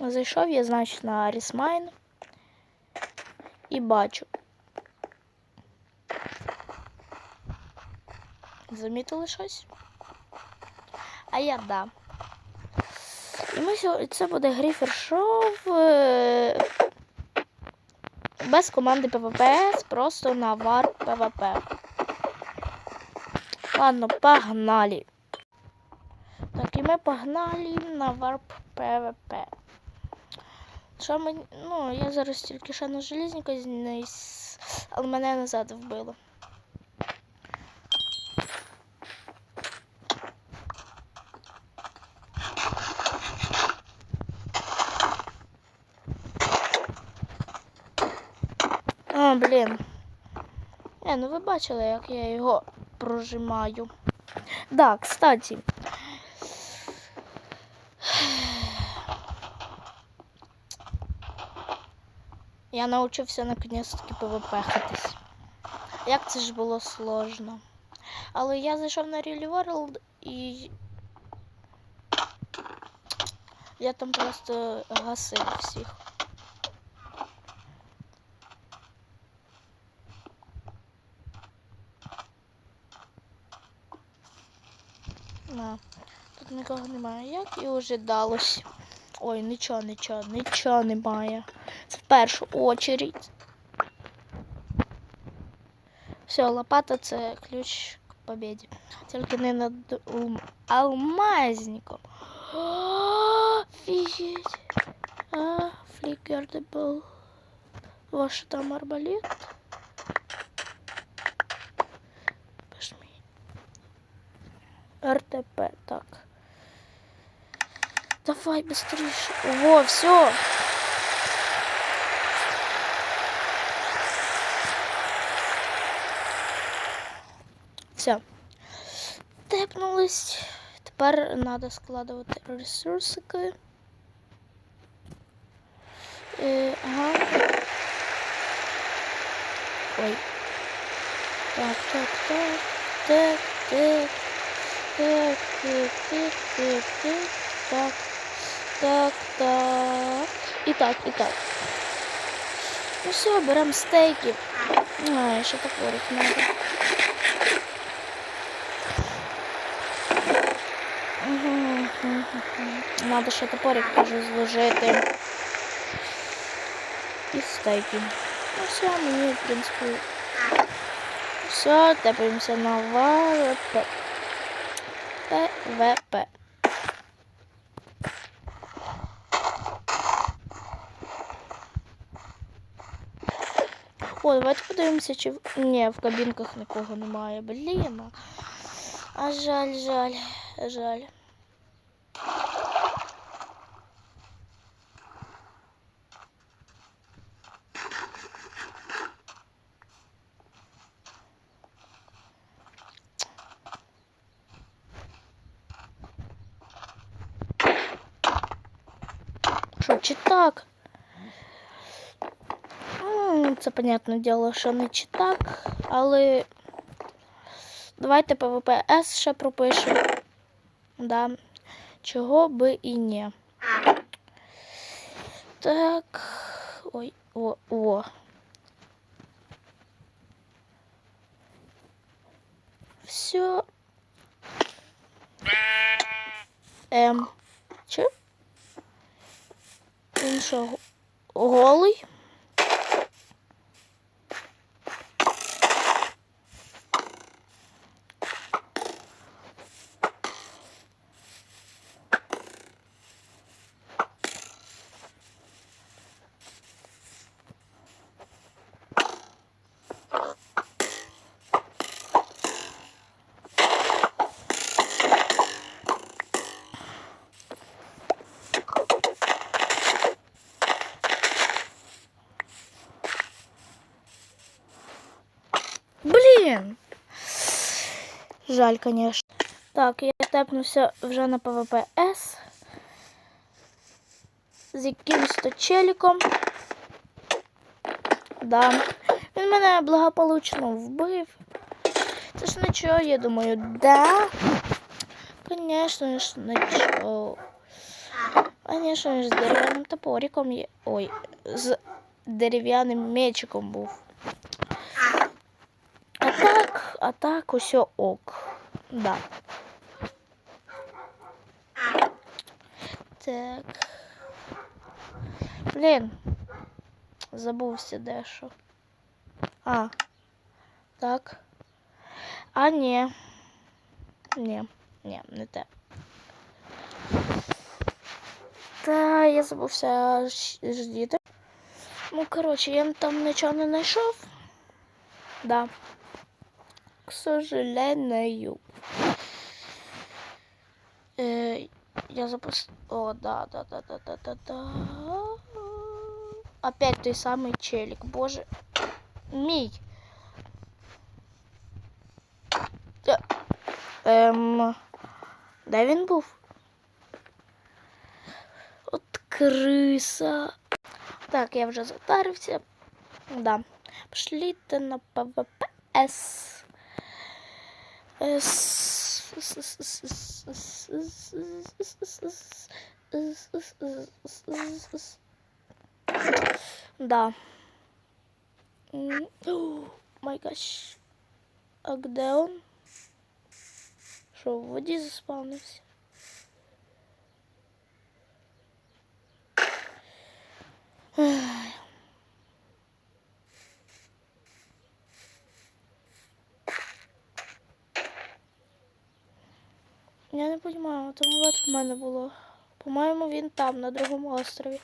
зайшов я, значить, на Рісмайн і бачу. Замітили щось? А я да. І ми сьогодні це буде Гріфер Шоу е, без команди ПВП, просто на вар ПВП. Ладно, погнали. Так, ми погнали на варп ПВП. Що ми. Ну, я зараз тільки ще на железніка зніс, але мене назад вбило. А, блін. Е, ну ви бачили, як я його прожимаю. Да, кстати. Я навчився наконец-таки ПВП-хатись. Як це ж було сложно. Але я зайшов на Real World і. Я там просто гасив всіх. На. Тут нікого немає. Як і ожидалось. Ой, нічого, нічого, нічого немає. Це в першу очередь. Все, лопата це ключ к победі. Тільки не над алмазником. Офігеть. А, флікердебл. Ваш там арбалет? Пожми. РТП, так. Давай быстрее. Во, все. Все. Тепнулись. Тепер треба складувати ресурсики. Е, ага. Ой. Так, так, так. Так, так. Так, так, так, так, так, так, так. І так, і так. Ну все, беремо стейки. А, ще топорик надо. Надо ще топорик кажу зложити. І стейки. Ну все, мені, в принципі. Все, тепаємося на ВВП. ПВП. О, давайте подивимося, чи ні, в кабінках нікого немає. Блін. А жаль, жаль, жаль. Що, чи так? Це, понятне діло, що не чи так, але давайте ПВПС ще пропишемо. Да. Чого би і ні. Так. Ой, о, о. Все. Ем. Чи? Він голий? Блін. Жаль, конечно. Так, я тепнувся вже на ПВПС. З якимось то челіком. Да. Він мене благополучно вбив. Це ж нічого, я думаю, да. Конечно ж, нічого. Звісно, з дерев'яним топориком є. Ой, з дерев'яним мечиком був. А так, а так усьо ок. Да. Так. Блін. Забувся дещо. А. Так. А, ні. Ні, ні, не те. Та я забувся ж- ждіти. Ну, коротше, я там нічого не знайшов. Да. К сожалению. Е, я запустил... О, да, да, да, да, да, да, да. Опять той самый челик. Боже. Мій. Е, Ем... Де він був? От криса. Так, я вже затарився. Да. Пошліте на ПВПС. Да. Май гаш. А где он? Що, в воді заспавнився? Ай. Я не розумію, там вот в мене було. По-моєму, він там, на другому острові.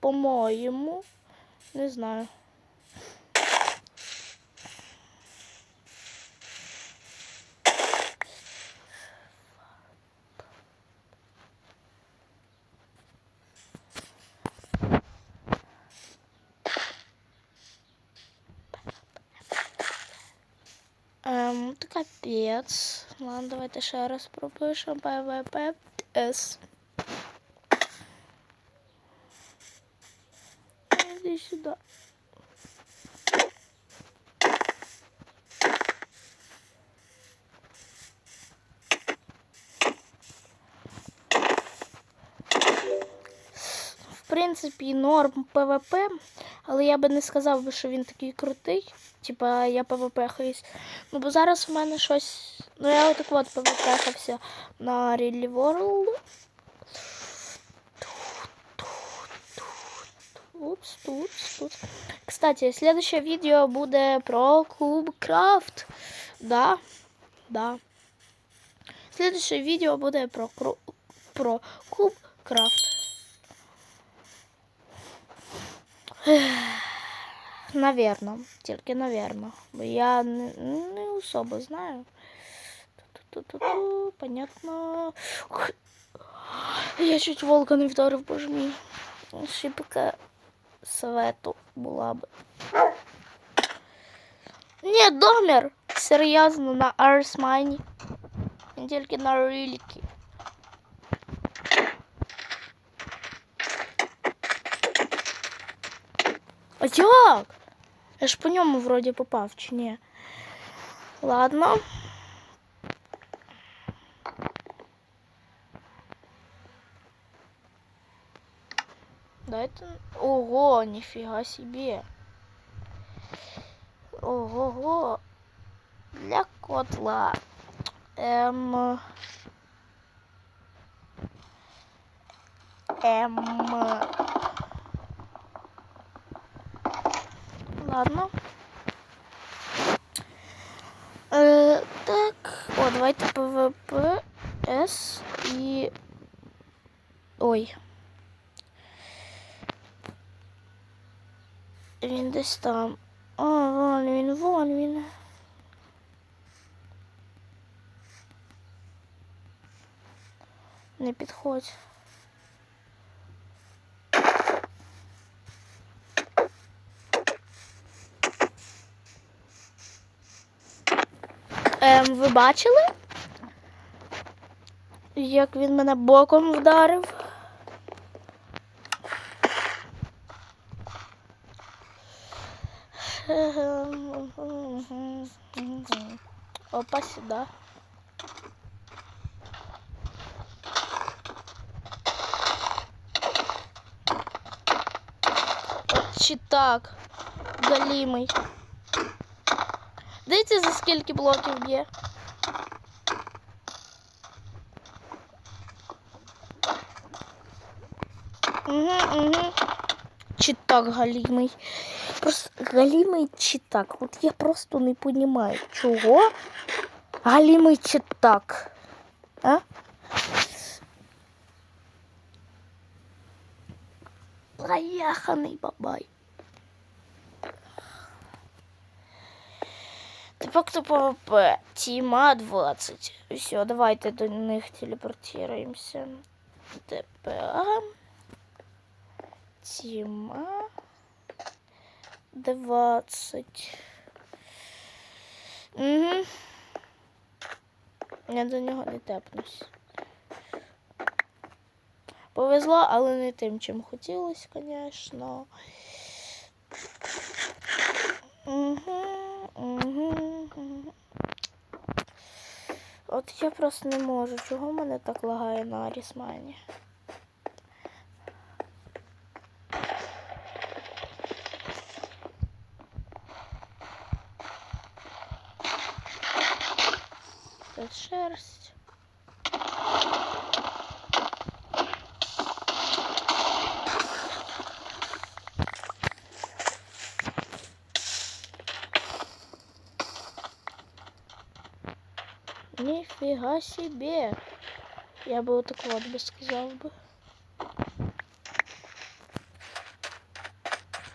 По-моєму, не знаю. Ем, то капець. Ладно, давайте ще раз пропишемо ПВПС. Іди сюди. В принципі, норм ПВП, але я би не сказав що він такий крутий. Типа я ПВП хаюсь. Ну, бо зараз в мене щось. Ну, я отак от ПВП хався на World. Упс, тут, тут. Кстати, следующее видео буде про Куб Крафт. Да, да. Следующее видео буде про, про Куб Крафт. Наверно, тільки наверно. Бо я не, не особо знаю. Ту-ту-ту-ту, понятно. Ух, Я чуть волка не вдарив, боже мій. Шибка свету була б. Ні, домір! Серйозно, на Арсмайні. Не тільки на ріліки. А як? Я ж по ньому вроді попав, чи ні? Ладно. Дайте. Ого, ніфіга собі. Ого-го. Для котла. Ем. Ем. Ладно. Е, так. О, давайте ПВП С і. Ой. Він десь там. О, вон він, вон він. Не підходь. Ем, ви бачили, як він мене боком вдарив? Опа, сюди. Чи так, галимый. Дивіться, за скільки блоків б'є. Угу, угу. Чи так галімий? Просто галімий чи так? От я просто не розумію, чого галімий чи так? А? Проїханий бабай. Тепер ПВП? Тіма 20. Все, давайте до них телепортируємося. ТПА. Тіма 20. Угу. Я до нього не тепнусь. Повезло, але не тим, чим хотілося, звісно. Угу, угу. От я просто не можу. Чого мене так лагає на Арісмані? Шерсть. Нифига себе. Я бы вот так вот бы сказал бы.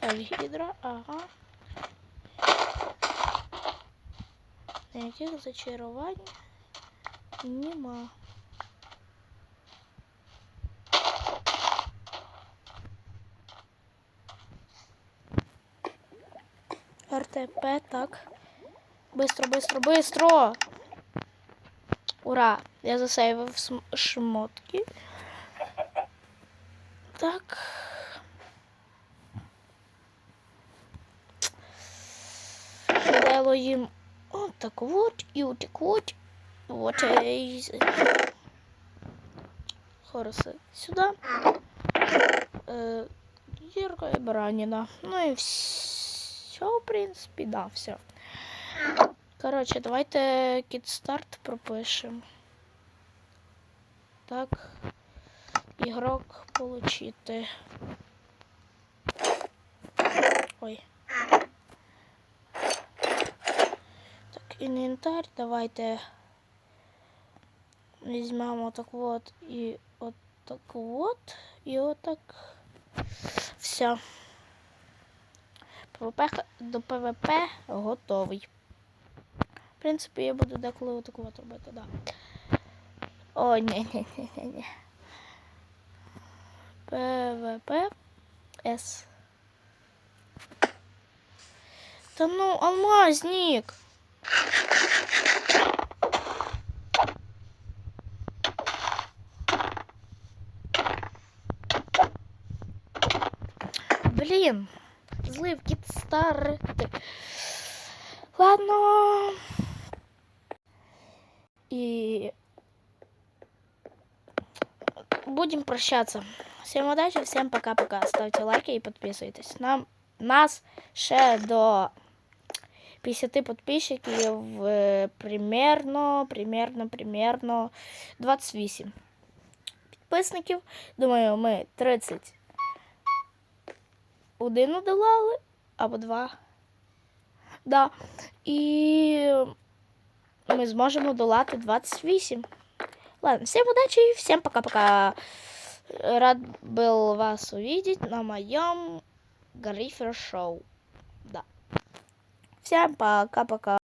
Альгидра, ага. Ніяких зачарувань нема. РТП, так. Быстро, быстро, быстро! Ура! Я засейвив шмотки. Так. Дало їм отак от і от. Вот і Хорошо. Сюди. Е, Гірка і бараніна. Ну і все, в принципі, да, все. Коротше, давайте кітстарт пропишемо. Так. Ігрок получити. Ой. Так, інвентар, давайте візьмемо так от і от так от. І отак. Все. ПВП до ПВП готовий. В принципі, я буду деколи отак от робити, да. О, ні, ні, ні, ні, ні. ПВП С. Та ну, алмазник. Блін, злив кіт старти. Ладно. И будем прощаться. Всем удачи, всем пока-пока. Ставьте лайки и подписывайтесь. Нам, нас ще до 50 подписчиків е, примерно, примерно, примерно 28 підписників. Думаю, ми 30 один удалали або два. Да. І ми зможемо долати 28. Ладно, всем удачи и всем пока-пока. Рад был вас увидеть на моем Грифер шоу. Да. Всем пока-пока.